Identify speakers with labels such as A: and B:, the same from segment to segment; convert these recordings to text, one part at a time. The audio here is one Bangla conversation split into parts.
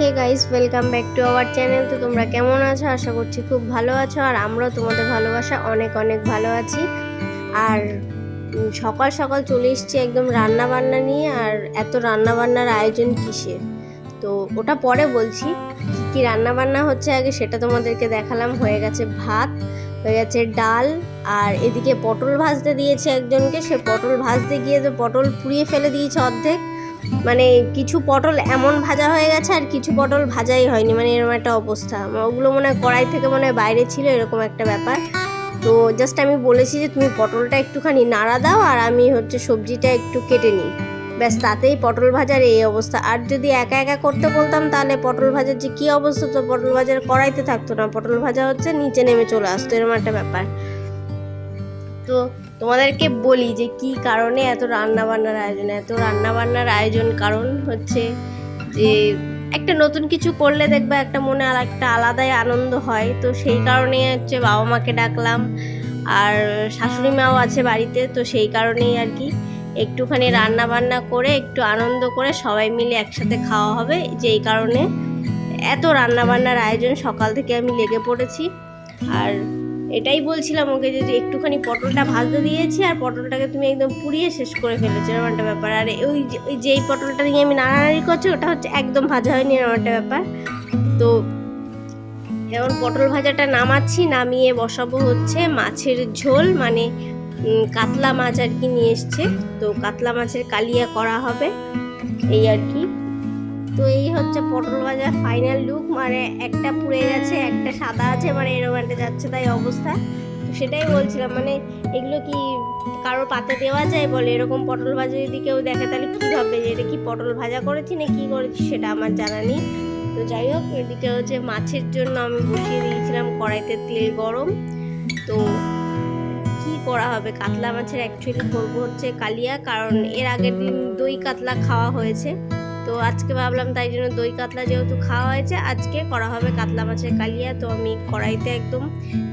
A: Hey guys welcome back to our channel তো তোমরা কেমন আছো? আশা করছি খুব ভালো আছো, আর আমরাও তোমাদের ভালোবাসা অনেক অনেক ভালো আছি। আর সকাল সকাল চলে এসছি একদম রান্না বান্না নিয়ে, আর এত রান্না বান্নার আয়োজন কিসের? তো ওটা পরে বলছি, কী কী রান্না বান্না হচ্ছে আগে সেটা তোমাদেরকে দেখালাম। হয়ে গেছে ভাত, হয়ে গেছে ডাল, আর এদিকে পটল ভাজতে দিয়েছে একজনকে। সে পটল ভাজতে গিয়ে তো পটল পুড়িয়ে ফেলে দিয়েছে অর্ধেক। মানে কিছু পটল এমন ভাজা হয়ে গেছে আর কিছু পটল ভাজাই হয়নি মানে এরকম একটা অবস্থা। ওগুলো মনে হয় কড়াই থেকে মনে হয় বাইরে ছিল, এরকম একটা ব্যাপার। তো জাস্ট আমি বলেছি যে, তুমি পটলটা একটুখানি নাড়া দাও আর আমি হচ্ছে সবজিটা একটু কেটে নিই। ব্যাস, তাতেই পটল ভাজার এই অবস্থা। আর যদি একা একা করতে বলতাম, তাহলে পটল ভাজার যে কী অবস্থা তো, পটল ভাজার কড়াইতে থাকতো না। পটল ভাজা হচ্ছে নিচে নেমে চলে আসতো, এরকম একটা ব্যাপার। তো তোমাদেরকে বলি যে কি কারণে এত রান্না বান্নার আয়োজন, এত রান্না বান্নার আয়োজন? কারণ হচ্ছে যে একটা নতুন কিছু করলে দেখবে একটা মনে আর একটা আলাদাই আনন্দ হয়। তো সেই কারণে হচ্ছে বাবা মাকে ডাকলাম আর শাশুড়ি মাও আছে বাড়িতে, তো সেই কারণেই আর কি একটুখানি রান্না বান্না করে, একটু আনন্দ করে সবাই মিলে একসাথে খাওয়া হবে। যেই কারণে এত রান্না বান্নার আয়োজন সকাল থেকে আমি লেগে পড়েছি। আর এটাই বলছিলাম ওকে যে একটুখানি পটলটা ভাজতে দিয়েছি আর পটলটাকে তুমি একদম পুড়িয়ে শেষ করে ফেলেছো এরকম একটা ব্যাপার। আর ওই যেই পটলটা নিয়ে আমি নাড়ানাড়ি করছি, ওটা হচ্ছে একদম ভাজা হয়নি এরকম একটা ব্যাপার। তো এখন পটল ভাজাটা নামাচ্ছি, নামিয়ে বসাবো হচ্ছে মাছের ঝোল মানে কাতলা মাছ আর কি নিয়ে এসছে। তো কাতলা মাছের কালিয়া করা হবে, এই আর কি। তো এই হচ্ছে পটল ভাজার ফাইনাল লুক মানে একটা পুড়ে গেছে, একটা সাদা আছে মানে এরকম একটা যাচ্ছে তাই অবস্থা। তো সেটাই বলছিলাম মানে এগুলো কি কারোর পাতে দেওয়া যায় বলে? এরকম পটল ভাজা যদি কেউ দেখে, তাহলে কী ভাববে যে এটা কি পটল ভাজা করেছি না কি করেছি সেটা আমার জানা নেই। তো যাই হোক, এদিকে হচ্ছে মাছের জন্য আমি বসিয়ে দিয়েছিলাম কড়াইতে তেল গরম। তো কি করা হবে? কাতলা মাছের অ্যাকচুয়ালি করব হচ্ছে কালিয়া, কারণ এর আগের দিন দই কাতলা খাওয়া হয়েছে। তো আজকে ভাবলাম তাই জন্য দই কাতলা যেহেতু খাওয়া হয়েছে, আজকে করা হবে কাতলা মাছের কালিয়া। তো আমি কড়াইতে একদম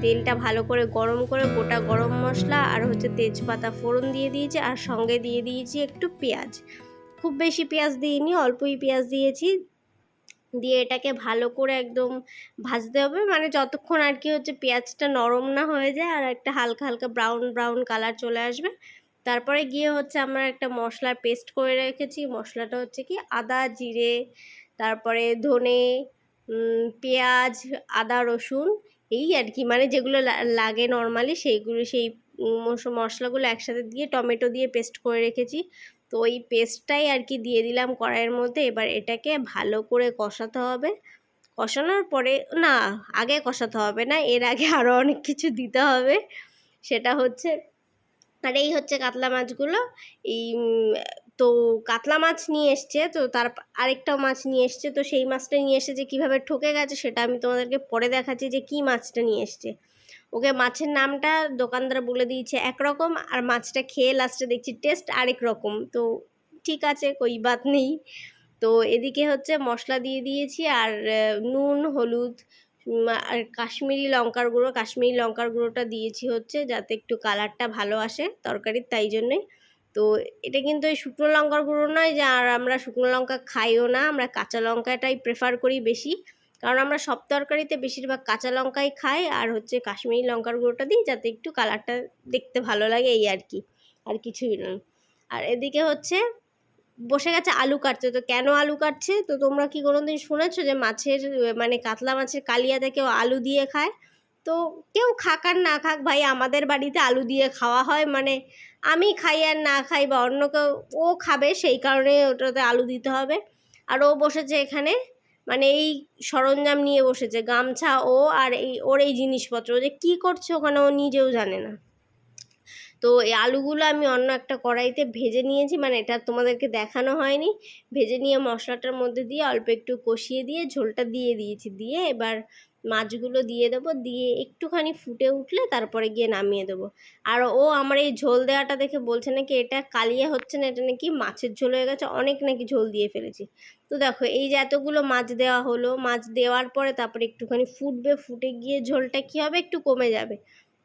A: তেলটা ভালো করে গরম করে গোটা গরম মশলা আর হচ্ছে তেজপাতা ফোড়ন দিয়ে দিয়েছি আর সঙ্গে দিয়ে দিয়েছি একটু পেঁয়াজ। খুব বেশি পেঁয়াজ দিইনি, অল্পই পেঁয়াজ দিয়েছি। দিয়ে এটাকে ভালো করে একদম ভাজতে হবে মানে যতক্ষণ আর কি হচ্ছে পেঁয়াজটা নরম না হয়ে যায় আর একটা হালকা হালকা ব্রাউন ব্রাউন কালার চলে আসবে তারপরে গিয়ে হচ্ছে আমরা একটা মশলার পেস্ট করে রেখেছি। মশলাটা হচ্ছে কি আদা, জিরে, তারপরে ধনে পেঁয়াজ, আদা, রসুন এই আর কি। মানে যেগুলো লাগে নর্মালি সেইগুলো, সেই মশ- মশলাগুলো একসাথে দিয়ে টমেটো দিয়ে পেস্ট করে রেখেছি। তো ওই পেস্টটাই আর কি দিয়ে দিলাম কড়াইয়ের মধ্যে। এবার এটাকে ভালো করে কষাতে হবে। কষানোর পরে, না, আগে কষাতে হবে না। এর আগে আরও অনেক কিছু দিতে হবে। সেটা হচ্ছে আর এই হচ্ছে কাতলা মাছগুলো। এই তো কাতলা মাছ নিয়ে এসছে, তো তার আরেকটাও মাছ নিয়ে এসছে, তো সেই মাছটা নিয়ে এসে যে কীভাবে ঠকে গেছে সেটা আমি তোমাদেরকে পরে দেখাচ্ছি যে কী মাছটা নিয়ে এসছে। ওকে, মাছের নামটা দোকানদার বলে দিয়েছে একরকম, আর মাছটা খেয়ে লাস্টে দেখছি টেস্ট আরেক রকম। তো ঠিক আছে, কই বাত নেই। তো এদিকে হচ্ছে মশলা দিয়ে দিয়েছি, আর নুন, হলুদ আর কাশ্মীরি লঙ্কার গুঁড়ো, কাশ্মীরি লঙ্কার গুঁড়োটা দিয়েছি হচ্ছে যাতে একটু কালারটা ভালো আসে তরকারির, তাই জন্যই। তো এটা কিন্তু ওই শুকনো লঙ্কার গুঁড়ো নয় যে আর আমরা শুকনো লঙ্কা খাইও না, আমরা কাঁচা লঙ্কাটাই প্রেফার করি বেশি। কারণ আমরা সব তরকারিতে বেশিরভাগ কাঁচা লঙ্কাই খাই আর হচ্ছে কাশ্মীরি লঙ্কার গুঁড়োটা দিই যাতে একটু কালারটা দেখতে ভালো লাগে এই আর কি, আর কিছুই নয়। আর এদিকে হচ্ছে বসে গেছে, আলু কাটতে তো কেন আলু কাটছে? তো তোমরা কি কোনো দিন শুনেছো যে মাছের মানে কাতলা মাছের কালিয়াতে কেউ আলু দিয়ে খায়? তো কেউ খাক আর না খাক ভাই, আমাদের বাড়িতে আলু দিয়ে খাওয়া হয়। মানে আমি খাই আর না খাই বা অন্য কেউ, ও খাবে সেই কারণে ওটাতে আলু দিতে হবে। আর ও বসেছে এখানে মানে এই সরঞ্জাম নিয়ে বসেছে। গামছা ও আর এই, ওর এই জিনিসপত্র। যে কী করছে ওখানে ও নিজেও জানে না। তো এই আলুগুলো আমি অন্য একটা কড়াইতে ভেজে নিয়েছি মানে এটা তোমাদেরকে দেখানো হয়নি। ভেজে নিয়ে মশলাটার মধ্যে দিয়ে অল্প একটু কষিয়ে দিয়ে ঝোলটা দিয়ে দিয়েছি। দিয়ে এবার মাছগুলো দিয়ে দেবো। দিয়ে একটুখানি ফুটে উঠলে তারপরে গিয়ে নামিয়ে দেবো। আর ও আমার এই ঝোল দেওয়াটা দেখে বলছে নাকি এটা কালিয়া হচ্ছে না, এটা নাকি মাছের ঝোল হয়ে গেছে, অনেক নাকি ঝোল দিয়ে ফেলেছি। তো দেখো, এই যে এতগুলো মাছ দেওয়া হলো, মাছ দেওয়ার পরে তারপরে একটুখানি ফুটবে, ফুটে গিয়ে ঝোলটা কী হবে? একটু কমে যাবে।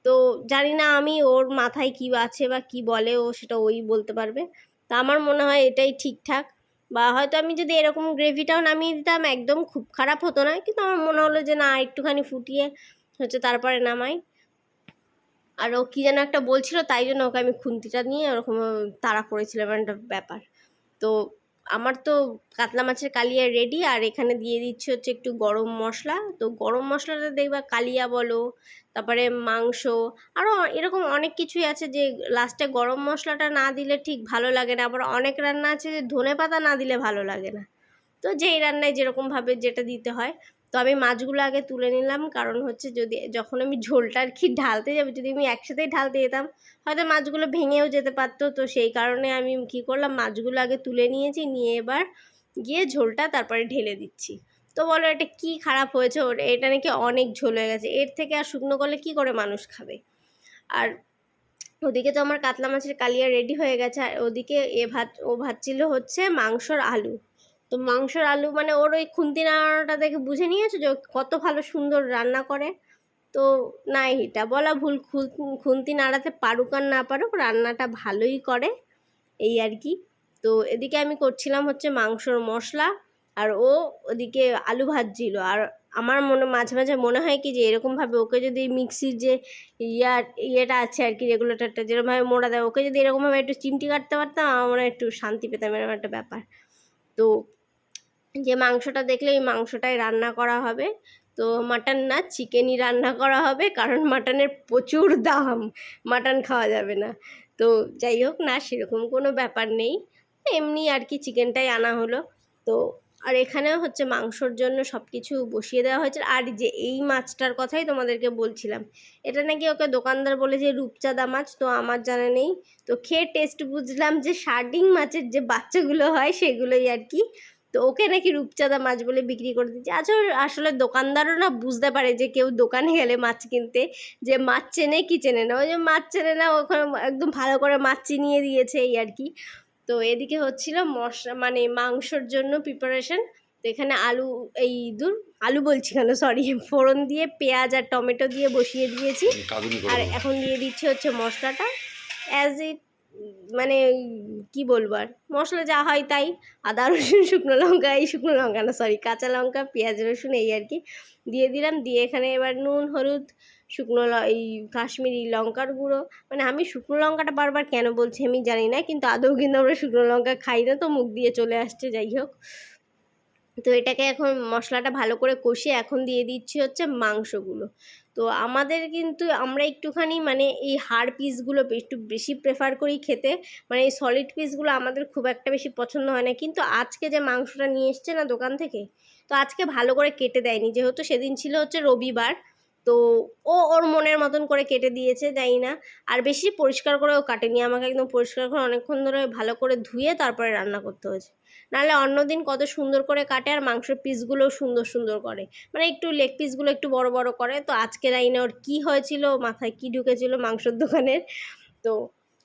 A: তো জানি না আমি ওর মাথায় কী আছে বা কী বলে ও সেটা ওই বলতে পারবে। তা আমার মনে হয় এটাই ঠিকঠাক। বা হয়তো আমি যদি এরকম গ্রেভিটাও নামিয়ে দিতাম একদম খুব খারাপ হতো না। কিন্তু আমার মনে হলো যে না, একটুখানি ফুটিয়ে হচ্ছে তারপরে নামাই। আর ও কী যেন একটা বলছিল, তাই জন্য ওকে আমি খুন্তিটা নিয়ে ওরকম তাড়া করেছিলাম, একটা ব্যাপার। তো আমার তো কাতলা মাছের কালিয়া রেডি আর এখানে দিয়ে দিচ্ছি হচ্ছে একটু গরম মশলা। তো গরম মশলাটা দেখবা কালিয়া বলো, তারপরে মাংস আরও এরকম অনেক কিছুই আছে যে লাস্টে গরম মশলাটা না দিলে ঠিক ভালো লাগে না। আবার অনেক রান্না আছে যে ধনে পাতা না দিলে ভালো লাগে না। তো যেই রান্নায় যেরকমভাবে যেটা দিতে হয়। তো আমি মাছগুলো আগে তুলে নিলাম, কারণ হচ্ছে যদি, যখন আমি ঝোলটা আর কি ঢালতে যাব, যদি আমি একসাথেই ঢালতে যেতাম, হয়তো মাছগুলো ভেঙেও যেতে পারতো। তো সেই কারণে আমি কি করলাম, মাছগুলো আগে তুলে নিয়েছি, নিয়ে এবার গিয়ে ঝোলটা তারপরে ঢেলে দিচ্ছি। তো বলো, এটা কি খারাপ হয়েছে? ওর, এটা নাকি অনেক ঝোল হয়ে গেছে। এর থেকে আর শুকনো করলে কি করে মানুষ খাবে? আর ওদিকে তো আমার কাতলা মাছের কালিয়া রেডি হয়ে গেছে। আর ওদিকে এ ভাত, ও ভাত ছিল হচ্ছে মাংসর আলু। তো মাংসর আলু মানে ওর ওই খুন্তি নাড়ানোটা দেখে বুঝে নিয়েছো যে কত ভালো সুন্দর রান্না করে? তো না এটা বলা ভুল খুন্তি নাড়াতে পারুক আর না পারুক রান্নাটা ভালোই করে, এই আর কি। তো এদিকে আমি করছিলাম হচ্ছে মাংসর মশলা আর ও ওদিকে আলু ভাজছিল। আর আমার মনে, মাঝে মাঝে মনে হয় কি যে এরকমভাবে ওকে যদি মিক্সির যে ইয়া, ইয়েটা আছে আর কি রেগুলেটরটা যেরকমভাবে মোড়া দেয়, ওকে যদি এরকমভাবে একটু চিমটি কাটতে পারতাম, আমার একটু শান্তি পেতাম, এরকম একটা ব্যাপার। তো যে মাংসটা দেখলে এই মাংসটাই রান্না করা হবে। তো মাটন না, চিকেনই রান্না করা হবে, কারণ মাটনের প্রচুর দাম, মাটন খাওয়া যাবে না। তো যাই হোক না, সেরকম কোনো ব্যাপার নেই। এমনি আর কি চিকেনটাই আনা হলো। তো আর এখানেও হচ্ছে মাংসর জন্য সব কিছু বসিয়ে দেওয়া হয়েছে। আর যে এই মাছটার কথাই তোমাদেরকে বলছিলাম, এটা নাকি ওকে দোকানদার বলে যে রূপচাঁদা মাছ, তো আমার জানা নেই। তো খেয়ে টেস্ট বুঝলাম যে শার্ডিং মাছের যে বাচ্চাগুলো হয়, সেগুলোই আর কি। তো ওকে নাকি রূপচাঁদা মাছ বলে বিক্রি করে দিচ্ছে। আচ্ছা আসলে দোকানদারও না বুঝতে পারে যে কেউ দোকানে গেলে মাছ কিনতে যে মাছ চেনে কি চেনে না? ওই যে মাছ চেনে না ওখানে একদম ভালো করে মাছ চিনিয়ে দিয়েছে এই আর কি। তো এদিকে হচ্ছিল মশলা মানে মাংসর জন্য প্রিপারেশন তো এখানে আলু এই দূর আলু বলছি কেন? সরি ফোড়ন দিয়ে পেঁয়াজ আর টমেটো দিয়ে বসিয়ে দিয়েছি। আর এখন দিয়ে দিচ্ছি হচ্ছে মশলাটা। অ্যাজ ইট মানে কি বলব আর? মশলা যা হয় তাই। আদা, রসুন, শুকনো লঙ্কা, এই শুকনো লঙ্কা না সরি কাঁচা লঙ্কা, পেঁয়াজ, রসুন, এই আর কি। দিয়ে দিলাম, দিয়ে এখানে এবার নুন, হলুদ, শুকনো এই কাশ্মীরি লঙ্কার গুঁড়ো। মানে আমি শুকনো লঙ্কাটা বারবার কেন বলছি আমি জানি না, কিন্তু আদৌ কিন্তু আমরা শুকনো লঙ্কা খাই না, তো মুখ দিয়ে চলে আসছে, যাই হোক। তো এটাকে এখন মশলাটা ভালো করে কষিয়ে এখন দিয়ে দিচ্ছি হচ্ছে মাংসগুলো। তো আমাদের কিন্তু আমরা একটুখানি মানে এই হাড় পিসগুলো একটু বেশি প্রেফার করি খেতে। মানে এই সলিড পিসগুলো আমাদের খুব একটা বেশি পছন্দ হয় না। কিন্তু আজকে যে মাংসটা নিয়ে এসছে না দোকান থেকে, তো আজকে ভালো করে কেটে দেয়নি। যেহেতু সেদিন ছিল হচ্ছে রবিবার, তো ও ওর মনের মতন করে কেটে দিয়েছে জানি না। আর বেশি পরিষ্কার করেও কাটেনি। আমাকে একদম পরিষ্কার করে অনেকক্ষণ ধরে ভালো করে ধুয়ে তারপরে রান্না করতে হয়েছে। নাহলে অন্যদিন কত সুন্দর করে কাটে আর মাংসের পিসগুলোও সুন্দর সুন্দর করে। মানে একটু লেগ পিসগুলো একটু বড় বড় করে। তো আজকে না ওর কী হয়েছিল, মাথায় কী ঢুকেছিল মাংসর দোকানের। তো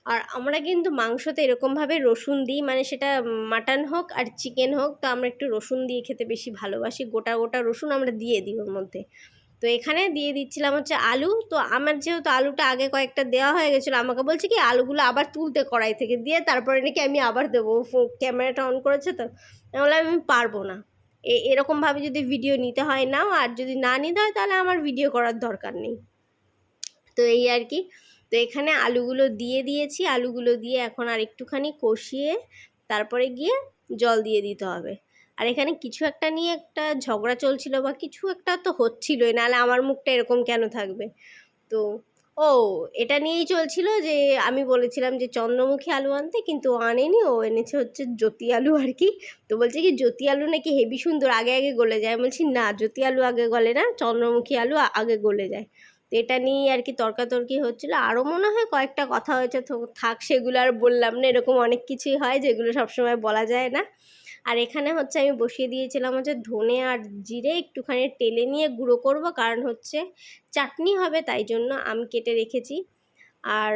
A: আর আমরা কিন্তু মাংসতে এরকমভাবে রসুন দিই মানে সেটা মাটন হোক আর চিকেন হোক, তো আমরা একটু রসুন দিয়ে খেতে বেশি ভালোবাসি। গোটা গোটা রসুন আমরা দিয়ে দিই ওর মধ্যে। তো এখানে দিয়ে দিচ্ছিলাম হচ্ছে আলু। তো আমার যেহেতু আলুটা আগে কয়েকটা দেওয়া হয়ে গেছিল, আমাকে বলছে কি, আলুগুলো আবার তুলতে কড়াই থেকে দিয়ে তারপরে নাকি আমি আবার দেবো। ক্যামেরাটা অন করেছে তো। বললাম, আমি পারব না। এরকমভাবে যদি ভিডিও নিতে হয় নাও, আর যদি না নিতে হয় তাহলে আমার ভিডিও করার দরকার নেই। তো এই আর কি। তো এখানে আলুগুলো দিয়ে দিয়েছি। আলুগুলো দিয়ে এখন আর একটুখানি কষিয়ে তারপরে গিয়ে জল দিয়ে দিতে হবে। আর এখানে কিছু একটা নিয়ে একটা ঝগড়া চলছিল বা কিছু একটা তো হচ্ছিলোই, নাহলে আমার মুখটা এরকম কেন থাকবে? তো, ও, এটা নিয়েই চলছিল যে আমি বলেছিলাম যে চন্দ্রমুখী আলু আনতে, কিন্তু ও আনেনি, ও এনেছে হচ্ছে জ্যোতি আলু আর কি। তো বলছে কি, জ্যোতি আলু নাকি হেভি সুন্দর, আগে আগে গলে যায়। বলছি, না, জ্যোতি আলু আগে গলে না, চন্দ্রমুখী আলু আগে গলে যায়। তো এটা নিয়েই আর কি তর্কাতর্কি হচ্ছিল। আরও মনে হয় কয়েকটা কথা হয়েছে থাক, সেগুলো আর বললাম না, এরকম অনেক কিছুই হয় যেগুলো সবসময় বলা যায় না। আর এখানে হচ্ছে আমি বসিয়ে দিয়েছিলাম হচ্ছে ধনে আর জিরে একটুখানি টেলে নিয়ে গুঁড়ো করব, কারণ হচ্ছে চাটনি হবে তাই জন্য আম কেটে রেখেছি। আর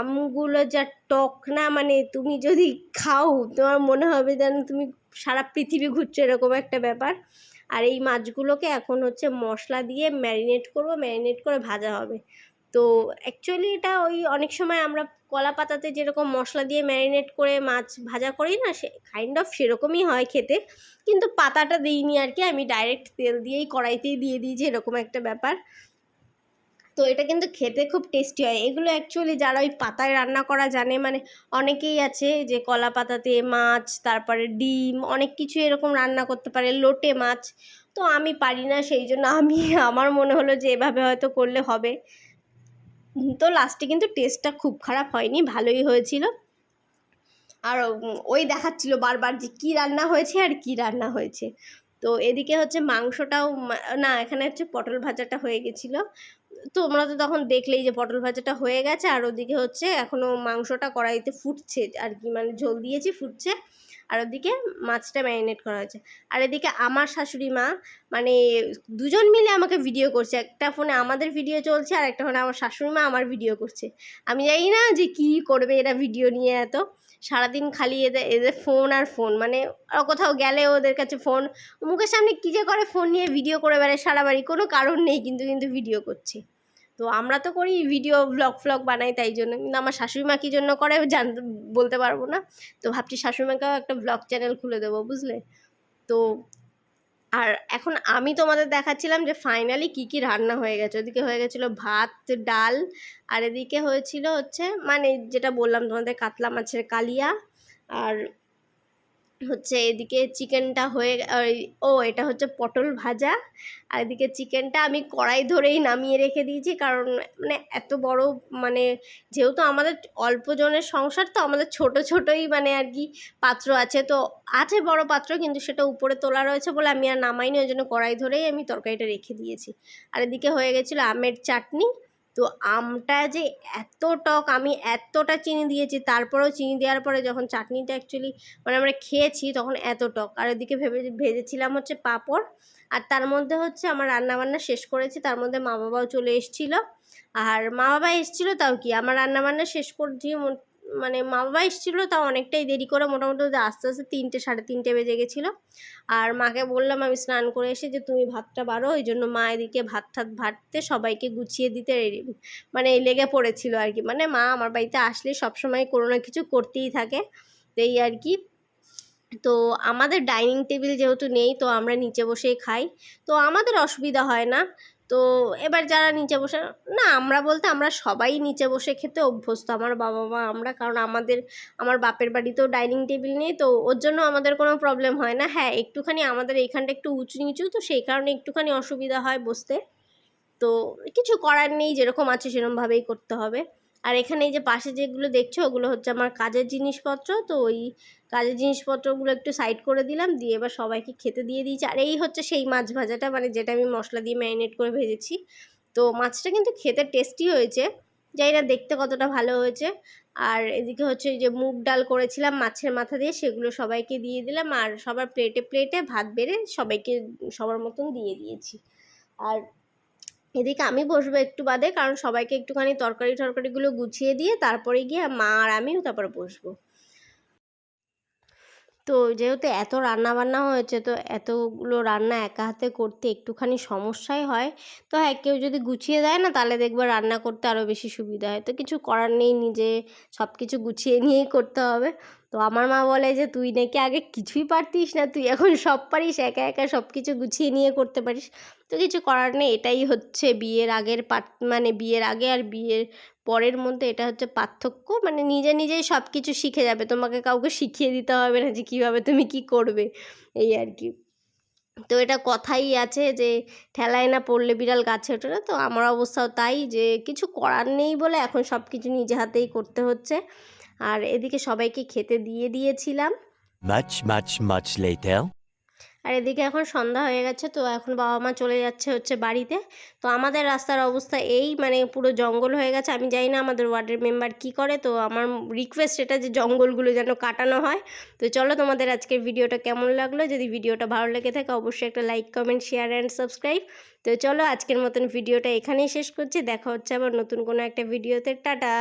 A: আমগুলো যা টক না মানে তুমি যদি খাও, তোমার মনে হবে যেন তুমি সারা পৃথিবী ঘুরছো, এরকম একটা ব্যাপার। আর এই মাছগুলোকে এখন হচ্ছে মশলা দিয়ে ম্যারিনেট করব, ম্যারিনেট করে ভাজা হবে। তো অ্যাকচুয়ালি এটা ওই অনেক সময় আমরা কলা পাতাতে যেরকম মশলা দিয়ে ম্যারিনেট করে মাছ ভাজা করি না, সে কাইন্ড অফ সেরকমই হয় খেতে। কিন্তু পাতাটা দিইনি আর কি, আমি ডাইরেক্ট তেল দিয়েই, কড়াইতেই দিয়ে দিয়েছি এরকম একটা ব্যাপার। তো এটা কিন্তু খেতে খুব টেস্টি হয়। এগুলো অ্যাকচুয়ালি যারা ওই পাতায় রান্না করা জানে মানে অনেকেই আছে যে কলা পাতাতে মাছ, তারপরে ডিম, অনেক কিছু এরকম রান্না করতে পারে, লোটে মাছ। তো আমি পারি না, সেই জন্য আমি, আমার মনে হলো যে এভাবে হয়তো করলে হবে। তো লাস্টে কিন্তু টেস্টটা খুব খারাপ হয়নি, ভালোই হয়েছিল। আর ওই দেখাচ্ছিল বারবার যে কী রান্না হয়েছে আর কি রান্না হয়েছে। তো এদিকে হচ্ছে মাংসটাও না, এখানে হচ্ছে পটল ভাজাটা হয়ে গেছিল। তোমরা তো তখন দেখলেই যে পটল ভাজাটা হয়ে গেছে, আর ওদিকে হচ্ছে এখনও মাংসটা কড়াইতে ফুটছে, আর কি মানে ঝোল দিয়েছি, ফুটছে। আর ওদিকে মাছটা ম্যারিনেট করা হয়েছে। আর এদিকে আমার শাশুড়ি মা মানে দুজন মিলে আমাকে ভিডিও করছে। একটা ফোনে আমাদের ভিডিও চলছে আর একটা ফোনে আমার শাশুড়ি মা আমার ভিডিও করছে। আমি জানি না যে কী করবে এরা ভিডিও নিয়ে এত। সারাদিন খালি এদের এদের ফোন আর ফোন মানে কোথাও গেলে ওদের কাছে ফোন মুখের সামনে কী যে করে ফোন নিয়ে ভিডিও করে বেড়ায় সারা বাড়ি কোনো কারণ নেই কিন্তু কিন্তু ভিডিও করছে। তো আমরা তো করি ভিডিও ব্লগ ফ্লগ বানাই তাই জন্য। কিন্তু আমার শাশুড়ি মা কী জন্য করে, জান, বলতে পারব না। তো ভাবছি শাশুড়ি মাকেও একটা ব্লগ চ্যানেল খুলে দেবো, বুঝলে? তো আর এখন আমি তোমাদের দেখাচ্ছিলাম যে ফাইনালি কি কি রান্না হয়ে গেছে। ওদিকে হয়ে গেছিল ভাত, ডাল, আর এদিকে হয়েছিল হচ্ছে মানে যেটা বললাম তোমাদের, কাতলা মাছের কালিয়া, আর হচ্ছে এদিকে চিকেনটা হয়ে ও, এটা হচ্ছে পটল ভাজা। আর এদিকে চিকেনটা আমি কড়াই ধরেই নামিয়ে রেখে দিয়েছি, কারণ মানে এত বড় মানে যেহেতু আমাদের অল্প জনের সংসার, তো আমাদের ছোট ছোটই মানে আর কি পাত্র আছে। তো আছে বড় পাত্র, কিন্তু সেটা উপরে তোলা রয়েছে বলে আমি আর নামাইনি, ওই জন্য কড়াই ধরেই আমি তরকারিটা রেখে দিয়েছি। আর এদিকে হয়ে গেছিল আমের চাটনি। তো আমটা যে এত টক, আমি এতটা চিনি দিয়েছি, তারপরেও চিনি দেওয়ার পরে যখন চাটনিটা অ্যাকচুয়ালি মানে আমরা খেয়েছি তখন এত টক। আর এদিকে ভেবে, ভেজেছিলাম হচ্ছে পাঁপড়, আর তার মধ্যে হচ্ছে আমার রান্নাবান্না শেষ করেছি, তার মধ্যে মা বাবাও চলে এসেছিল। আর মা বাবা এসেছিল তাও কি? আমার রান্নাবান্না শেষ করছি মানে মা বাবা এসেছিল, তাও অনেকটাই দেরি করে মোটামুটি আস্তে আস্তে তিনটে, সাড়ে তিনটে বেজে গেছিল। আর মাকে বললাম আমি স্নান করে এসে যে তুমি ভাতটা বারো ওই জন্য মা এদিকে ভাত ঠাত ভাততে সবাইকে গুছিয়ে দিতে মানে লেগে পড়েছিল আর কি। মানে মা আমার বাড়িতে আসলে সবসময় কোনো না কিছু করতেই থাকে, এই আর কি। তো আমাদের ডাইনিং টেবিল যেহেতু নেই, তো আমরা নিচে বসেই খাই। তো আমাদের অসুবিধা হয় না। তো এবার যারা নিচে বসে, না, আমরা বলতে আমরা সবাই নিচে বসে খেতে অভ্যস্ত। আমার বাবা মা আমরা, কারণ আমাদের, আমার বাপের বাড়িতেও ডাইনিং টেবিল নেই, তো ওর জন্য আমাদের কোনো প্রবলেম হয় না। হ্যাঁ একটুখানি আমাদের এইখানটা একটু উঁচু নিচু তো সেই কারণে একটুখানি অসুবিধা হয় বসতে। তো কিছু করার নেই, যেরকম আছে সেরকমভাবেই করতে হবে। আর এখানে এই যে পাশে যেগুলো দেখছ, ওগুলো হচ্ছে আমার কাজের জিনিসপত্র। তো ওই কাজের জিনিসপত্রগুলো একটু সাইড করে দিলাম, দিয়ে এবার সবাইকে খেতে দিয়ে দিয়েছি। আর এই হচ্ছে সেই মাছ ভাজাটা মানে যেটা আমি মশলা দিয়ে ম্যারিনেট করে ভেজেছি। তো মাছটা কিন্তু খেতে টেস্টি হয়েছে যাই না দেখতে কতটা ভালো হয়েছে। আর এদিকে হচ্ছে যে মুগ ডাল করেছিলাম মাছের মাথা দিয়ে, সেগুলো সবাইকে দিয়ে দিলাম। আর সবার প্লেটে প্লেটে ভাত বেড়ে সবাইকে সবার মতন দিয়ে দিয়েছি। আর এদিকে আমি বসবো একটু বাদে, কারণ সবাইকে একটুখানি তরকারি টরকারিগুলো গুছিয়ে দিয়ে তারপরে গিয়ে মা আর আমিও তারপরে বসবো। তো যেহেতু এত রান্না বান্না হয়েছে, তো এতগুলো রান্না একা হাতে করতে একটুখানি সমস্যাই হয়। তো হ্যাঁ কেউ যদি গুছিয়ে দেয় না, তাহলে দেখবে রান্না করতে আরও বেশি সুবিধা হয়। তো কিছু করার নেই, নিজে সব কিছু গুছিয়ে নিয়েই করতে হবে। তো আমার মা বলে যে, তুই নাকি আগে কিছুই পারতিস না, তুই এখন সব পারিস, একা একা সব কিছু গুছিয়ে নিয়ে করতে পারিস। তো কিছু করার নেই, এটাই হচ্ছে বিয়ের আগের পাট মানে বিয়ের আগে আর বিয়ের পরের মধ্যে এটা হচ্ছে পার্থক্য। মানে নিজে নিজেই সব কিছু শিখে যাবে, তোমাকে কাউকে শিখিয়ে দিতে হবে না যে, কীভাবে তুমি কি করবে? এই আর কি। তো এটা কথাই আছে যে, ঠেলায় না পড়লে বিড়াল গাছে ওঠে না। তো আমার অবস্থাও তাই যে, কিছু করার নেই বলে এখন সব কিছু নিজে হাতেই করতে হচ্ছে। আর এদিকে সবাইকে খেতে দিয়ে দিয়েছিলাম।
B: Much, much, much later.
A: আর এদিকে এখন সন্ধ্যা হয়ে গেছে তো এখন বাবা মা চলে যাচ্ছে হচ্ছে বাড়িতে। তো আমাদের রাস্তার অবস্থা এই মানে পুরো জঙ্গল হয়ে গেছে। আমি জানি না আমাদের ওয়ার্ডের মেম্বার কি করে তো আমার রিকোয়েস্ট এটা যে জঙ্গলগুলো যেন কাটানো হয়। তো চলো তোমাদের আজকের ভিডিওটা কেমন লাগল? যদি ভিডিওটা ভালো লেগে থাকে অবশ্যই একটা like comment share and subscribe তো চলো আজকের মতন ভিডিওটা এখানেই শেষ করছি। দেখা হচ্ছে আবার নতুন কোনো একটা ভিডিওতে। টাটা!